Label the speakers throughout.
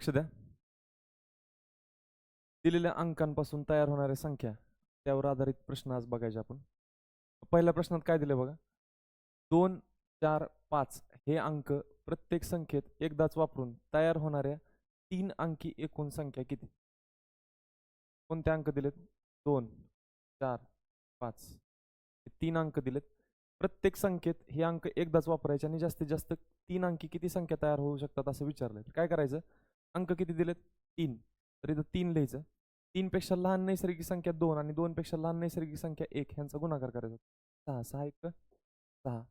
Speaker 1: लक्ष द्या. दिलेल्या अंकांपासून तयार होणाऱ्या संख्या त्यावर आधारित प्रश्न आज बघायचे आपण. पहिल्या प्रश्नात काय दिले बघा? दोन चार पाच हे अंक प्रत्येक संख्येत एकदाच वापरून तयार होणाऱ्या तीन अंकी एकूण संख्या किती? कोणते अंक दिलेत? दोन चार पाच. हे तीन अंक दिलेत. प्रत्येक संख्येत हे अंक एकदाच वापरायचे आणि जास्तीत जास्त तीन अंकी किती संख्या तयार होऊ शकतात असं विचारलंय. तर काय करायचं? अंक किती दिलेत? तीन. तर इथं तीन लिहायचं. तीनपेक्षा लहान नैसर्गिक संख्या दोन आणि दोनपेक्षा लहान नैसर्गिक संख्या एक ह्यांचा गुणाकार करायचा. सहा. सहा एक? सहा.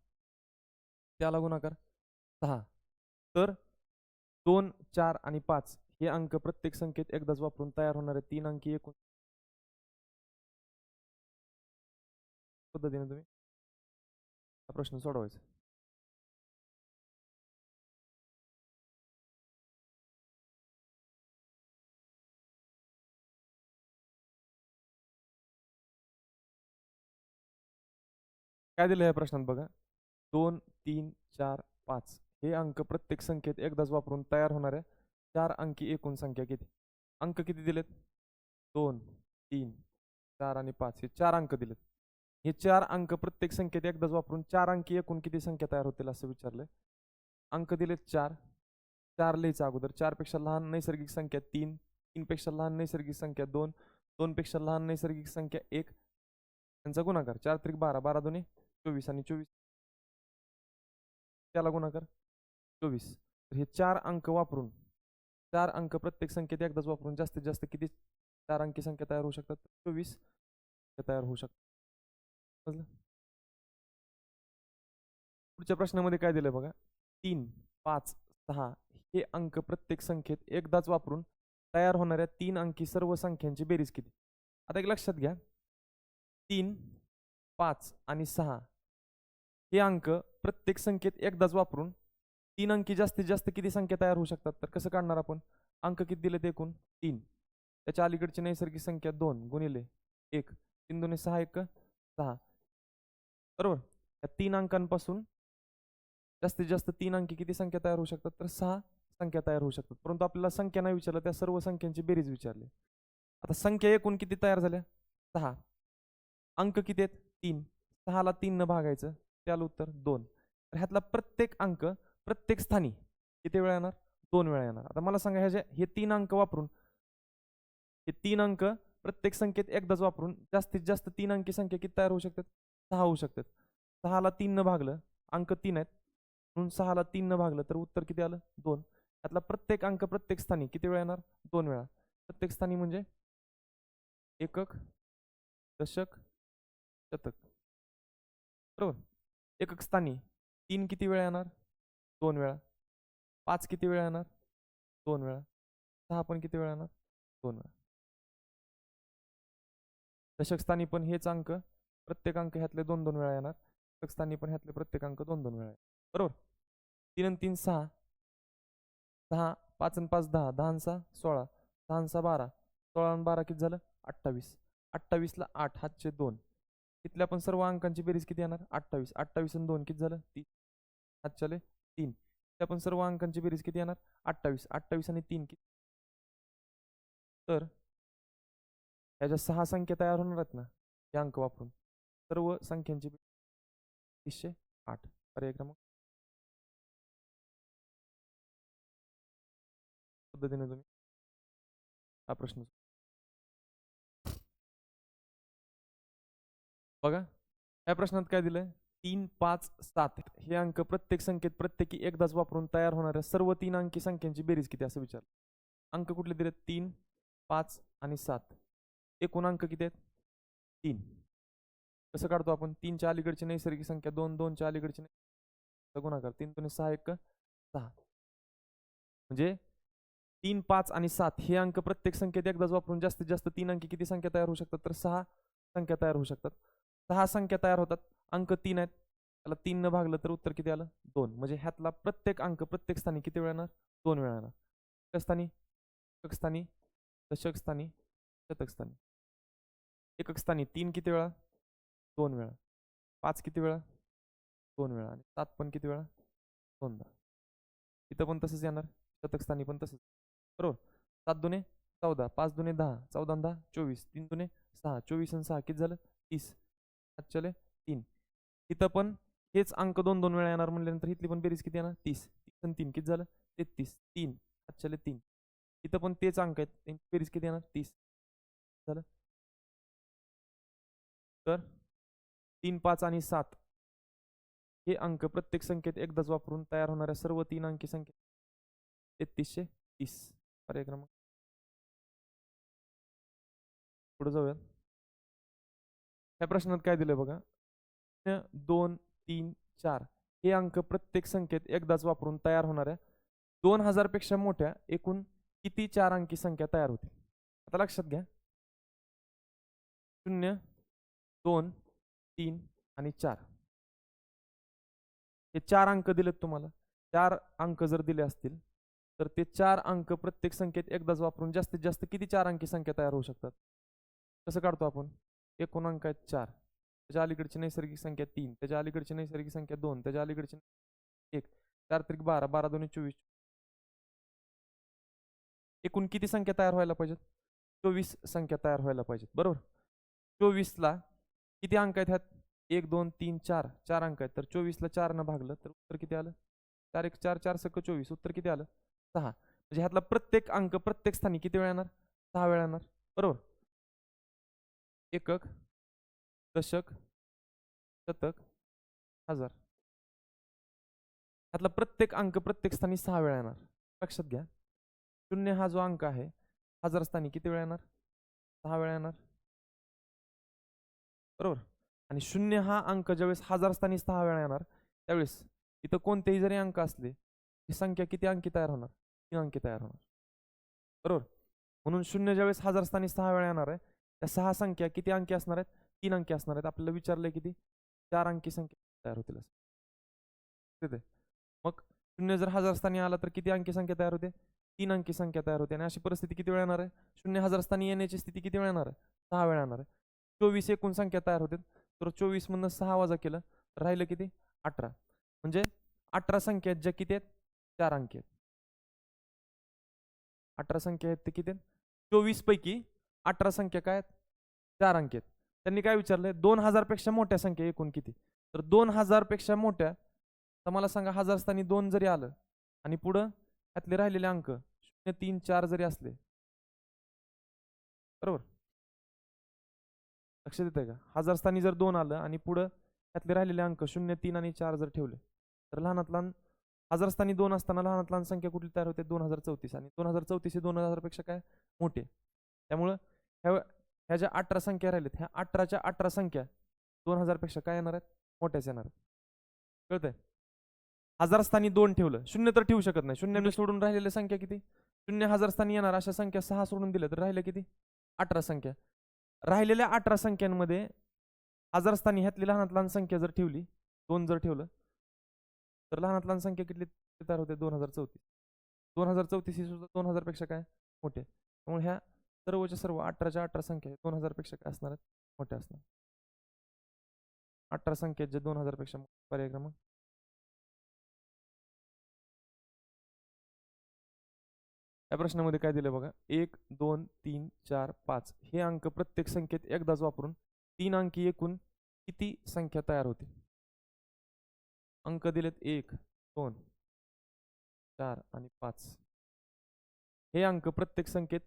Speaker 1: त्याला गुणाकार. सहा. तर दोन चार आणि पाच हे अंक प्रत्येक संख्येत एकदाच वापरून तयार होणारे तीन अंकी एकूण. पद्धतीने तुम्ही हा प्रश्न सोडवायचा. काय दिलं या प्रश्नात बघा? दोन तीन चार पाच. हे अंक प्रत्येक संख्येत एकदाच वापरून तयार होणाऱ्या चार अंकी एकूण संख्या किती? अंक किती दिलेत? दोन तीन चार आणि पाच. हे चार अंक दिलेत. हे चार अंक प्रत्येक संख्येत एकदाच वापरून चार अंकी एकूण किती संख्या तयार होतील असं विचारलं अंक दिलेत चार. चार लिहायचं अगोदर. चारपेक्षा लहान नैसर्गिक संख्या तीन तीनपेक्षा लहान नैसर्गिक संख्या दोन दोनपेक्षा लहान नैसर्गिक संख्या एक. त्यांचा गुणाकार. चार त्रिक बारा. बारा दोन्ही? चोवीस आणि चोवीस त्याला गुणाकार चोवीस. तर हे चार अंक वापरून चार अंक प्रत्येक संख्येत एकदाच वापरून जास्तीत जास्त किती चार अंकी संख्या तयार होऊ शकतात? चोवीस तयार होऊ शकतात. पुढच्या प्रश्नामध्ये काय दिलं बघा? तीन पाच सहा हे अंक प्रत्येक संख्येत एकदाच वापरून तयार होणाऱ्या तीन अंकी सर्व संख्यांची बेरीज किती आता एक लक्षात घ्या. तीन पाच आणि सहा हे अंक प्रत्येक संख्येत एकदाच वापरून तीन अंकी जास्तीत जास्त किती संख्या तयार होऊ शकतात? तर कसं काढणार आपण? अंक किती दिलेत एकूण? तीन. त्याच्या अलीकडची नैसर्गिक संख्या दोन गुणिले एक. तीन दोन्ही सहा एक? सहा. बरोबर? या तीन अंकांपासून जास्तीत जास्त तीन अंकी किती संख्या तयार होऊ शकतात? तर सहा संख्या तयार होऊ शकतात. परंतु आपल्याला संख्या नाही विचारलं त्या सर्व संख्यांची बेरीज विचारली. आता संख्या एकूण किती तयार झाल्या? सहा. अंक किती आहेत? तीन. सहाला तीन न भागायचं. त्याला उत्तर दोन. तर ह्यातला प्रत्येक अंक प्रत्येक स्थानी किती वेळा येणार? दोन वेळा येणार. आता मला सांगा ह्याचे हे तीन अंक वापरून हे तीन अंक प्रत्येक संख्येत एकदाच वापरून जास्तीत जास्त तीन अंकी संख्या किती तयार होऊ शकतात? सहा होऊ शकतात. सहाला तीन न भागलं अंक तीन आहेत. म्हणून सहाला तीन न भागलं तर उत्तर किती आलं? दोन. त्यातला प्रत्येक अंक प्रत्येक स्थानी किती वेळा येणार? दोन वेळा. प्रत्येक स्थानी म्हणजे एकक दशक शतक. बरोबर? एकक स्थानी. तीन किती वेळा येणार? दोन वेळा. पाच किती वेळा येणार? दोन वेळा. सहा पण किती वेळा येणार? दोन वेळा. दशकस्थानी पण हेच अंक. प्रत्येक अंक ह्यातले दोन दोन वेळा येणार. दशकस्थानी पण ह्यातले प्रत्येक अंक दोन दोन वेळा बरोबर? तीन आणि तीन सहा. सहा पाच आणि पाच दहा. दहा आणि सहा सोळा. दहा आणि सहा बारा. सोळा आणि बारा किती झालं? अठ्ठावीस. अठ्ठावीसला आठ हातचे दोन. इथल्या पण सर्व अंकांची बेरीज किती येणार? अठ्ठावीस. अठ्ठावीस आणि दोन किती झालं? तीन. हातच्याले तीन. तिथल्या पण सर्व अंकांची बेरीज किती येणार? अठ्ठावीस. अठ्ठावीस आणि तीन किती? तर ह्या सहा संख्या तयार होणार आहेत ना हे अंक वापरून सर्व संख्यांची तीसशे आठ. पर्याय क्रमांक? पद्धतीने तुम्ही हा प्रश्न बघा या प्रश्नात काय दिलंय? तीन पाच सात हे अंक प्रत्येक संख्येत प्रत्येकी एकदाच वापरून तयार होणाऱ्या सर्व तीन अंकी संख्यांची बेरीज किती असं विचार. अंक कुठले दिलेत? तीन पाच आणि सात. एकूण अंक किती आहेत? तीन. कसं काढतो आपण? तीनच्या अलीकडची नैसर्गिक संख्या दोन दोनच्या अलीकडची गुणाकार तीन दोन्ही सहा एक सहा. म्हणजे तीन पाच आणि सात हे अंक प्रत्येक संख्येत एकदाच वापरून जास्तीत जास्त तीन अंकी किती संख्या तयार होऊ शकतात? तर सहा संख्या तयार होऊ शकतात. सहा संख्या तयार होतात. अंक तीन आहेत. त्याला तीन न भागलं तर उत्तर किती आलं? दोन. म्हणजे ह्यातला प्रत्येक अंक प्रत्येक स्थानी किती वेळा येणार? दोन वेळा येणार. एकक स्थानी एकक दशकस्थानी शतकस्थानी एकक स्थानी तीन किती वेळा? दोन वेळा. पाच किती वेळा? दोन वेळा. आणि सात पण किती वेळा? दोनदा. इथं पण तसंच येणार. शतकस्थानी पण तसंच. बरोबर? सात दुने चौदा. पाच दुने दहा. चौदा दहा चोवीस. तीन दुने सहा. चोवीस आणि सहा किती झालं? तीस. चले तीन. इथं पण हेच अंक दोन दोन वेळा येणार म्हणल्यानंतर इथली पण बेरीज किती येणार? तीस. तीस आणि तीन किती झालं? तेहतीस. तीन. चले तीन. इथं पण तेच अंक आहेत. त्यांची बेरीज किती येणार? तीस. झालं? तर तीन पाच आणि सात. हे अंक प्रत्येक संख्येत एकदाच वापरून तयार होणाऱ्या सर्व तीन अंकी संख्या तेहतीसशे तीस. पर्याय क्रमांक पुढे जाऊया ह्या प्रश्नात काय दिलं बघा? शून्य, दोन तीन चार. हे अंक प्रत्येक संख्येत एकदाच वापरून तयार होणाऱ्या दोन हजारपेक्षा मोठ्या एकूण किती चार अंकी संख्या तयार होते आता लक्षात घ्या. शून्य दोन तीन आणि चार. हे चार अंक दिलेत तुम्हाला. चार अंक जर दिले असतील तर ते चार अंक प्रत्येक संख्येत एकदाच वापरून जास्तीत जास्त किती चार अंकी संख्या तयार होऊ शकतात? कसं काढतो आपण? एकूण अंक आहेत चार. त्याच्या अलीकडची नैसर्गिक संख्या तीन. त्याच्या अलीकडची नैसर्गिक संख्या दोन. त्याच्या अलीकडची एक. चार त्रिक बारा. बारा दोन्ही चोवीस. एकूण किती संख्या तयार व्हायला पाहिजेत? चोवीस संख्या तयार व्हायला पाहिजेत. बरोबर? चोवीसला किती अंक आहेत ह्यात? एक दोन तीन चार. चार अंक आहेत. तर चोवीसला चारनं भागलं तर उत्तर किती आलं? चार एक चार चार सक्क चोवीस. उत्तर किती आलं? सहा. म्हणजे ह्यातला प्रत्येक अंक प्रत्येक स्थानी किती वेळा येणार? सहा वेळा येणार. बरोबर? एकक दशक शतक हजार. ह्यातला प्रत्येक अंक प्रत्येक स्थानी सहा वेळा येणार. लक्षात घ्या. शून्य हा जो अंक आहे हजार स्थानी किती वेळा येणार? सहा वेळा येणार. बरोबर? आणि शून्य हा अंक ज्यावेळेस हजार स्थानी सहा वेळा येणार त्यावेळेस इथं कोणतेही जरी अंक असले ही संख्या किती अंकी तयार होणार? तीन अंकी तयार होणार. बरोबर? म्हणून शून्य ज्यावेळेस हजार स्थानी सहा वेळा येणार आहे त्या सहा संख्या किती अंकी असणार आहेत? तीन अंकी असणार आहेत. आपल्याला विचारलंय किती? चार अंकी संख्या तयार होतील असं. तिथे. मग शून्य जर हजार स्थानी आला तर किती अंकी संख्या तयार होते? तीन अंकी संख्या तयार होते. आणि अशी परिस्थिती किती वेळा येणार आहे? शून्य हजार स्थानी येण्याची स्थिती किती वेळा येणार आहे? सहा वेळा येणार आहे. चोवीस एकूण संख्या तयार होते तर चोवीस मधनं सहा वजा केलं राहिलं किती? अठरा. म्हणजे अठरा संख्या आहेत ज्या किती आहेत? चार अंकी आहेत. अठरा संख्या आहेत ते किती आहेत? चोवीस पैकी अठरा संख्या काय आहेत चार अंकी आहेत त्यांनी काय विचारलंय? दोन हजारपेक्षा मोठ्या संख्या एकूण किती? तर दोन हजारपेक्षा मोठ्या तर मला सांगा हजार स्थानी दोन जरी आलं आणि पुढं त्यातले राहिलेले अंक शून्य तीन चार जरी असले. बरोबर? लक्षात आहे का? हजार स्थानी जर दोन आलं आणि पुढं त्यातले राहिलेले अंक शून्य तीन आणि चार जर ठेवले तर लहानात लहान हजार स्थानी दोन असताना लहानात लहान संख्या कुठली तयार होते? दोन हजार चौतीस. आणि दोन हजार चौतीस हे दोन हजारपेक्षा काय? मोठे. त्यामुळं ह्या ह्या ज्या अठरा संख्या राहिल्यात ह्या अठराच्या अठरा संख्या दोन हजारपेक्षा काय येणार आहेत? मोठ्याच येणार आहेत. कळतंय? हजार स्थानी दोन ठेवलं. शून्य तर ठेवू शकत नाही. शून्य सोडून राहिलेल्या संख्या किती? शून्य हजार स्थानी येणार अशा संख्या सहा सोडून दिल्या तर राहिल्या किती? अठरा संख्या. राहिलेल्या अठरा संख्यांमध्ये हजार स्थानी ह्यातली लहानात लहान संख्या जर ठेवली दोन जर ठेवलं तर लहानात लहान संख्या किती तयार होते? दोन हजार चौतीस. दोन हजार चौतीस ही सुद्धा दोन हजारपेक्षा काय? मोठे त्यामुळे ह्या सर्वच्या सर्व अठराच्या अठरा संख्या दोन हजारपेक्षा काय असणार आहेत? मोठ्या असणार. अठरा संख्येत जे दोन हजारपेक्षा पर्याय क्रमांक? या प्रश्नामध्ये काय दिलं बघा? एक दोन तीन चार पाच. हे अंक प्रत्येक संख्येत एकदाच वापरून तीन अंकी एकूण किती संख्या तयार होते? अंक दिलेत एक दोन चार आणि पाच. हे अंक प्रत्येक संख्येत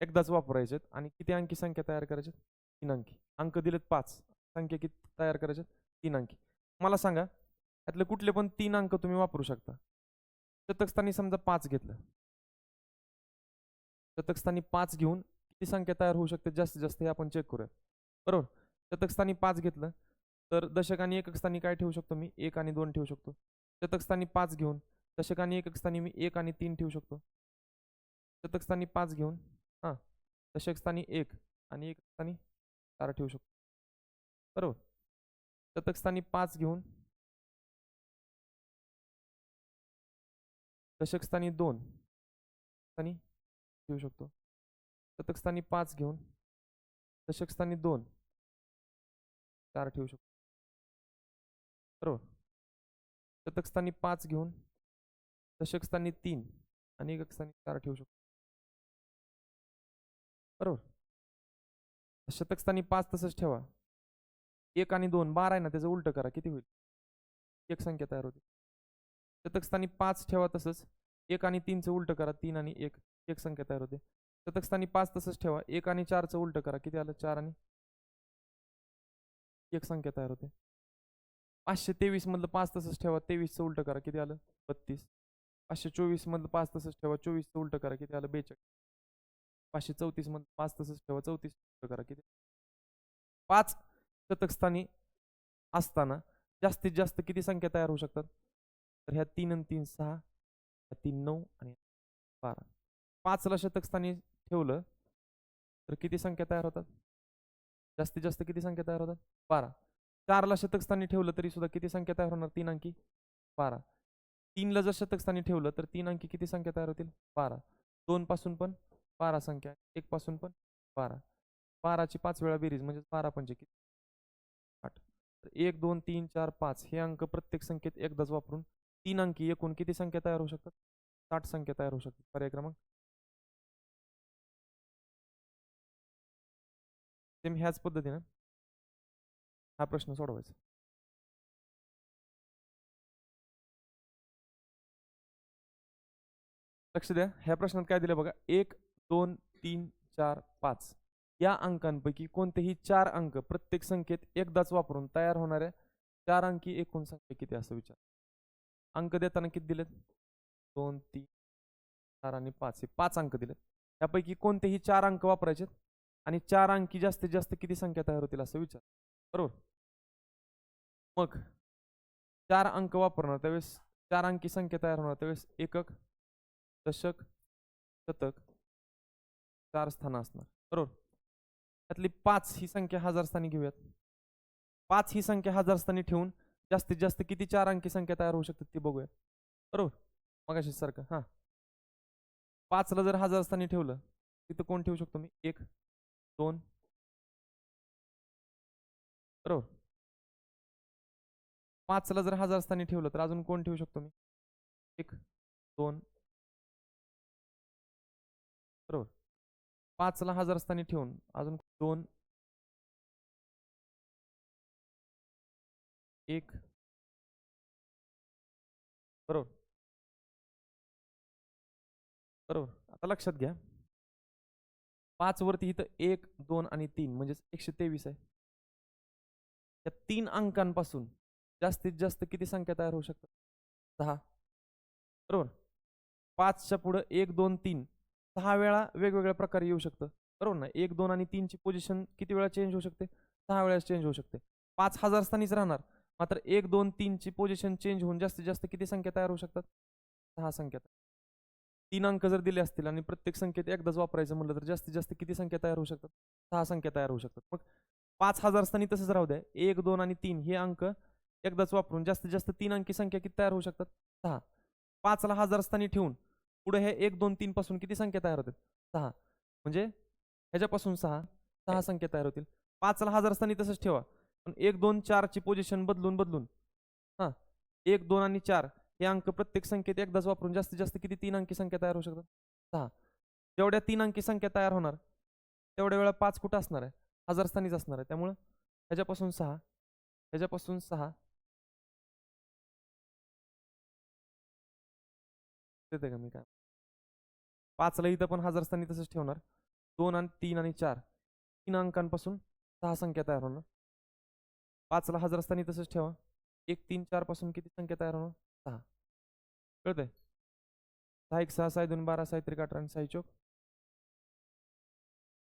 Speaker 1: एकदाच वापरायचे आणि किती अंकी संख्या तयार करायचे तीन अंकी. अंक दिलेत पाच. संख्या किती तयार करायचे तीन अंकी. मला सांगा त्यातले कुठले पण तीन अंक तुम्ही वापरू शकता. शतकस्थानी समजा पाच घेतलं. शतकस्थानी पाच घेऊन किती संख्या तयार होऊ शकते? जास्तीत जास्त हे आपण चेक करूया बरोबर? शतकस्थानी पाच घेतलं तर दशक आणि एककस्थानी काय ठेवू शकतो मी? एक आणि दोन ठेवू शकतो. शतकस्थानी पाच घेऊन दशक आणि एककस्थानी मी एक आणि तीन ठेवू शकतो. शतकस्थानी पाच घेऊन हां दशकस्थानी एक आणि एक स्थानी चार ठेवू शकतो. बरोबर. शतकस्थानी पाच घेऊन दशकस्थानी दोन स्थानी ठेवू शकतो. शतकस्थानी पाच घेऊन दशकस्थानी दोन चार ठेवू शकतो. बरोबर. शतकस्थानी पाच घेऊन दशकस्थानी तीन आणि एक स्थानी चार ठेवू शकतो. बरोबर? शतकस्थानी पाच तसंच ठेवा. एक आणि दोन बारा आहे ना त्याचं उलट करा किती होईल? एक संख्या तयार होते. शतकस्थानी पाच ठेवा तसंच एक आणि तीनचं उलट करा तीन आणि एक एक संख्या तयार होते. शतकस्थानी पाच तसंच ठेवा एक आणि चारचं उलट करा किती आलं? चार आणि? एक संख्या तयार होते. पाचशे तेवीस मधलं पाच तसंच ठेवा तेवीसचं उलट करा किती आलं? बत्तीस. पाचशे चोवीस मधलं पाच तसंच ठेवा चोवीसचं उलट करा किती आलं? बेचाळीस. पाचशे चौतीसमध्ये पाच तसंच ठेवा चौतीस करा किती? पाच शतकस्थानी असताना जास्तीत जास्त किती संख्या तयार होऊ शकतात? तर ह्या तीन आणि तीन सहा ह्या तीन नऊ आणि बारा. पाचला शतकस्थानी ठेवलं तर किती संख्या तयार होतात? जास्तीत जास्त किती संख्या तयार होतात? बारा. चारला शतकस्थानी ठेवलं तरी सुद्धा किती संख्या तयार होणार? तीन अंकी? बारा. तीनला जर शतकस्थानी ठेवलं तर तीन अंकी किती संख्या तयार होतील? बारा. दोन पासून पण बारा संख्या एक पासून पण बारा. बाराची पाच वेळा बेरीज म्हणजे बारा पंचे किती? आठ. तर एक दोन तीन चार पाच हे अंक प्रत्येक संख्येत एकदाच वापरून तीन अंकी एकूण किती संख्या तयार होऊ शकतात? साठ संख्या तयार होऊ शकतात. पर्याय क्रमांक? सेम ह्याच पद्धतीनं हा प्रश्न सोडवायचा. लक्ष द्या. ह्या प्रश्नात काय दिलं बघा? एक दोन तीन चार पाच. या अंकांपैकी कोणतेही चार अंक प्रत्येक संख्येत एकदाच वापरून तयार होणाऱ्या चार अंकी एकूण संख्या किती असं विचार. अंक देताना किती दिलेत? दोन तीन चार आणि पाच. हे पाच अंक दिलेत. त्यापैकी कोणतेही चार अंक वापरायचे आणि चार अंकी जास्तीत जास्त किती संख्या तयार होतील? असं विचार. बरोबर? मग चार अंक वापरणार त्यावेळेस चार अंकी संख्या तयार होणार त्यावेळेस एकक दशक शतक चार स्थानं असणार. बरोबर? त्यातली पाच ही संख्या हजार स्थानी घेऊयात. पाच ही संख्या हजार स्थानी ठेवून जास्तीत जास्त किती चार अंकी संख्या तयार होऊ शकतात ती बघूया बरोबर? मगाशी सारखं हां. पाचला जर हजार स्थानी ठेवलं तिथं कोण ठेवू शकतो मी? एक दोन. बरोबर? पाचला जर हजार स्थानी ठेवलं तर अजून कोण ठेवू शकतो मी? एक दोन. बरोबर? पाचला हजार स्थानी ठेवून अजून दोन एक बरोबर. बरोबर. आता लक्षात घ्या. पाच वरती इथं एक दोन आणि तीन म्हणजेच एकशे तेवीस आहे. या तीन अंकांपासून जास्तीत जास्त किती संख्या तयार होऊ शकतात? सहा बरोबर. पाचच्या पुढं एक दोन तीन. सहा वेळा वेगवेगळ्या प्रकारे येऊ शकतं. बरोबर ना? एक दोन आणि तीनची पोझिशन किती वेळा चेंज होऊ शकते? सहा वेळा चेंज होऊ शकते. पाच हजार स्थानीच राहणार. मात्र एक दोन तीनची पोझिशन चेंज होऊन जास्तीत जास्त किती संख्या तयार होऊ शकतात? सहा संख्या. तीन अंक जर दिले असतील आणि प्रत्येक संख्येत एकदाच वापरायचं म्हटलं तर जास्तीत जास्त किती संख्या तयार होऊ शकतात? सहा संख्या तयार होऊ शकतात. मग पाच हजार स्थानी तसंच राहू द्या. एक दोन आणि तीन हे अंक एकदाच वापरून जास्तीत जास्त तीन अंकी संख्या किती तयार होऊ शकतात? सहा. पाचला हजार स्थानी ठेवून पुढे हे एक दोन तीन पासून किती संख्या तयार होतात सहा. म्हणजे ह्याच्यापासून सहा सहा संख्या तयार होतील. पाचला हजार स्थानी तसंच ठेवा. पण एक दोन चारची पोझिशन बदलून बदलून. हां. एक दोन आणि चार हे अंक प्रत्येक संख्येत एकदाच वापरून जास्तीत जास्त किती तीन अंकी संख्या तयार होऊ शकतात? सहा. जेवढ्या तीन अंकी संख्या तयार होणार तेवढ्या वेळा पाच कुठं असणार आहे? हजार स्थानीच असणार आहे. त्यामुळं ह्याच्यापासून सहा ह्याच्यापासून सहा. देते का मी काय? पाचला इथं पण हजार स्थानी तसंच ठेवणार. दोन आणि तीन आणि चार. तीन अंकांपासून सहा संख्या तयार होणार. पाचला हजार स्थानी तसंच ठेवा. एक तीन चारपासून किती संख्या तयार होणार? सहा. कळतंय? सहा एक सहा सहा दोन बारा सहा त्रिक अठरा आणि सहा चौक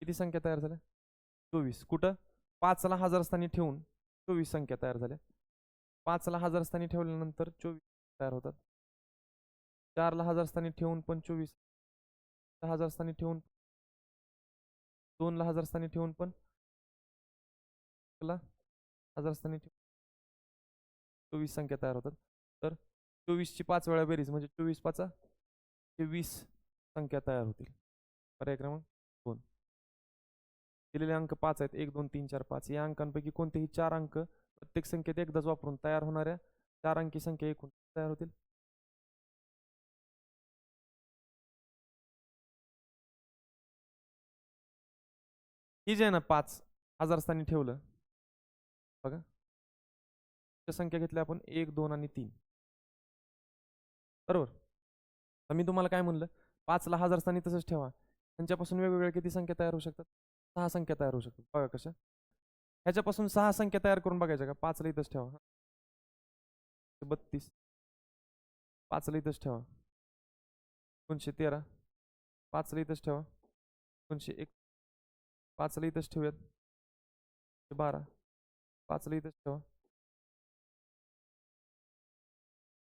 Speaker 1: किती संख्या तयार झाल्या? चोवीस. कुठं? पाचला हजार स्थानी ठेवून चोवीस संख्या तयार झाल्या. पाचला हजार स्थानी ठेवल्यानंतर चोवीस तयार होतात. चारला हजार स्थानी ठेवून पण चोवीस हजार स्थानी ठेवून दोनला हजार स्थानी ठेवून पण हजार स्थानी ठेवून चोवीस संख्या तयार होतात. तर चोवीसची पाच वेळा बेरीज म्हणजे चोवीस पाचा वीस संख्या तयार होतील. पर्याय क्रमांक दोन. दिलेले अंक पाच आहेत. एक दोन तीन चार पाच. या अंकांपैकी कोणतेही चार अंक प्रत्येक संख्येत एकदाच वापरून तयार होणाऱ्या चार अंकी संख्या एकूण तयार होतील. ही जी आहे ना पाच हजार स्थानी ठेवलं. बघा. त्या संख्या घेतल्या आपण एक दोन आणि तीन. बरोबर? तर मी तुम्हाला काय म्हणलं? पाचला हजार स्थानी तसंच ठेवा. त्यांच्यापासून वेगवेगळ्या किती संख्या तयार होऊ शकतात? सहा संख्या तयार होऊ शकतात. बघा कशा. ह्याच्यापासून सहा संख्या तयार करून बघायच्या का? पाचला इथंच ठेवा. बत्तीस. पाचला इथंच ठेवा. दोनशे तेरा. पाचला इथंच ठेवा. दोनशे एक. पाचला इथंच ठेवूयात. बारा. पाचला इथंच ठेवा.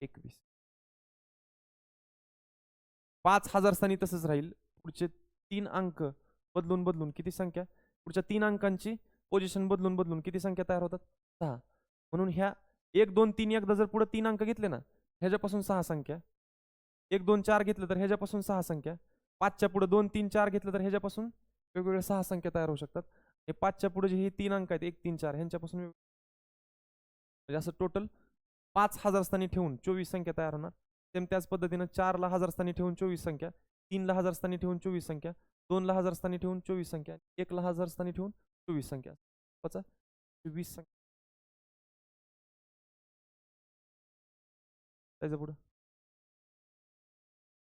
Speaker 1: एकवीस. पाच हजार स्थानी तसंच राहील. पुढचे तीन अंक बदलून बदलून किती संख्या? पुढच्या तीन अंकांची पोझिशन बदलून बदलून किती संख्या तयार होतात? सहा. म्हणून ह्या एक दोन तीन एकदा जर पुढे तीन अंक घेतले ना ह्याच्यापासून सहा संख्या. एक दोन चार घेतलं तर ह्याच्यापासून सहा संख्या. पाचच्या पुढे दोन तीन चार घेतलं तर ह्याच्यापासून वेगवेगळ्या सहा संख्या तयार होऊ शकतात. हे पाचच्या पुढे जे हे तीन अंक आहेत एक तीन चार ह्यांच्यापासून म्हणजे असं टोटल पाच हजार स्थानी ठेवून चोवीस संख्या तयार होणार. सेम त्याच पद्धतीनं चारला हजार स्थानी ठेवून चोवीस संख्या तीनला हजार स्थानी ठेवून चोवीस संख्या दोनला हजार स्थानी ठेवून चोवीस संख्या एकला हजार स्थानी ठेवून चोवीस संख्या. पचा चोवीस संख्या. त्याच्या पुढं.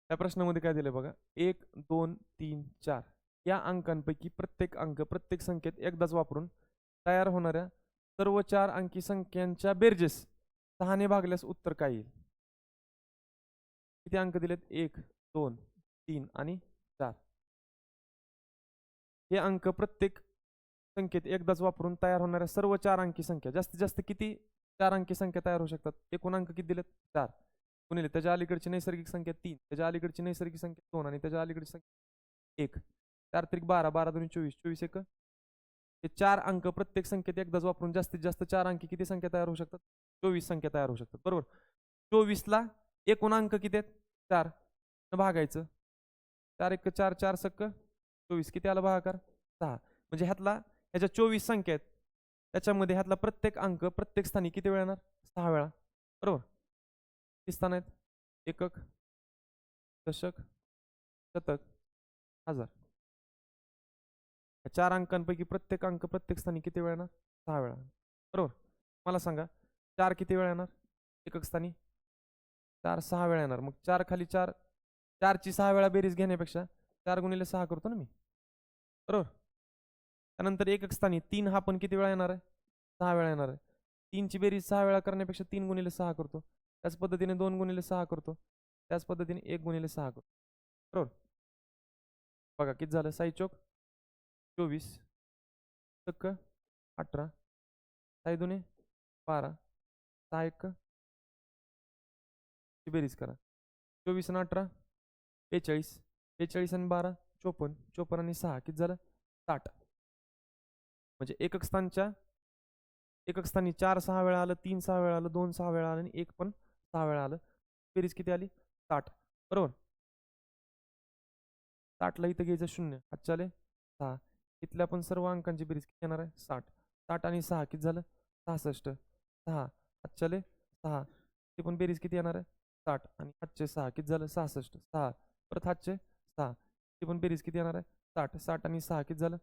Speaker 1: त्या प्रश्नामध्ये काय दिलंय बघा? एक दोन तीन चार. या अंकांपैकी प्रत्येक अंक प्रत्येक संख्येत एकदाच वापरून तयार होणाऱ्या सर्व चार अंकी संख्यांच्या बेरजेस सहाने भागल्यास उत्तर काय येईल? किती अंक दिलेत? एक दोन तीन आणि चार. हे अंक प्रत्येक संख्येत एकदाच वापरून तयार होणाऱ्या सर्व चार अंकी संख्या जास्तीत जास्त किती चार अंकी संख्या तयार होऊ शकतात? एकूण अंक किती दिलेत? चार. गुणिले त्याच्या अलीकडची नैसर्गिक संख्या तीन त्याच्या अलीकडची नैसर्गिक संख्या दोन आणि त्याच्या अलीकडची संख्या एक. चार त्रिक बारा बारा दोन चोवीस चोवीस एक. हे चार अंक प्रत्येक संख्येत एकदाच वापरून जास्तीत जास्त चार अंकी किती संख्या तयार होऊ शकतात? चोवीस संख्या तयार होऊ शकतात. बरोबर? चोवीसला एकूण अंक किती आहेत? चार. न भागायचं. चार एक चार चार सक्क चोवीस. किती आलं भागाकार? सहा. म्हणजे ह्यातला ह्याच्या चोवीस संख्या आहेत. त्याच्यामध्ये ह्यातला प्रत्येक अंक प्रत्येक स्थानी किती वेळा येणार? सहा वेळा. बरोबर? किती स्थान आहेत? एकक दशक शतक हजार. चार अंकांपैकी प्रत्येक अंक प्रत्येक स्थानी किती वेळा येणार? सहा वेळा बरोबर? मला सांगा चार किती वेळा येणार? एकक स्थानी? चार सहा वेळा येणार. मग चार खाली चार चारची सहा वेळा बेरीज घेण्यापेक्षा चार गुणिले सहा करतो ना मी. बरोबर? त्यानंतर एकक स्थानी तीन हा पण किती वेळा येणार आहे? सहा वेळा येणार आहे. तीनची बेरीज सहा वेळा करण्यापेक्षा तीन गुणिले सहा करतो. त्याच पद्धतीने दोन गुणिले सहा करतो. त्याच पद्धतीने एक गुणिले सहा करतो. बरोबर? बघा किती झालं? साई चौक. चोवीस सक्क अठरा साई दुने बारा सहा एक. बेरीज करा. चोवीस आणि अठरा बेचाळीस बेचाळीस आणि बारा चोपन्न चोपन्न आणि सहा किती झालं? साठ. म्हणजे एकक स्थानच्या एकक स्थानी चार सहा वेळा आलं तीन सहा वेळा आलं दोन सहा वेळा आलं आणि एक पण सहा वेळा आलं. बेरीज किती आली? साठ. बरोबर? साठला इथं घ्यायचं शून्य. आजच्या आले सहा. इथल्या पण सर्व अंकांची बेरीज किती येणार आहे? साठ. साठ आणि सहा किती झालं? सहासष्ट. सहा. आजच्याले सहा. ते पण बेरीज किती येणार आहे? साठ. आणि हातचे सहा किती झालं? सहासष्ट. सहा. परत हातचे सहा. ते पण बेरीज किती येणार आहे? साठ. साठ आणि सहा किती झालं?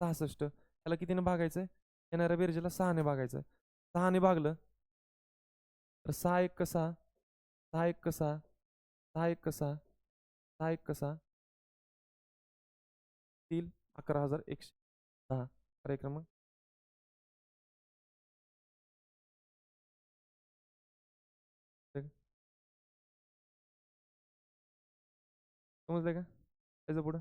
Speaker 1: सहासष्ट. त्याला कितीने भागायचं आहे येणाऱ्या बेरजेला सहाने भागायचं आहे सहाने भागलं. तर सहा एक कसा? सहा एक कसा? सहा एक कसा? सहा एक कसा? तील अकरा हजार एकशे दहा. पर्याय क्रमांक? समजलं का? त्याचं पुढं?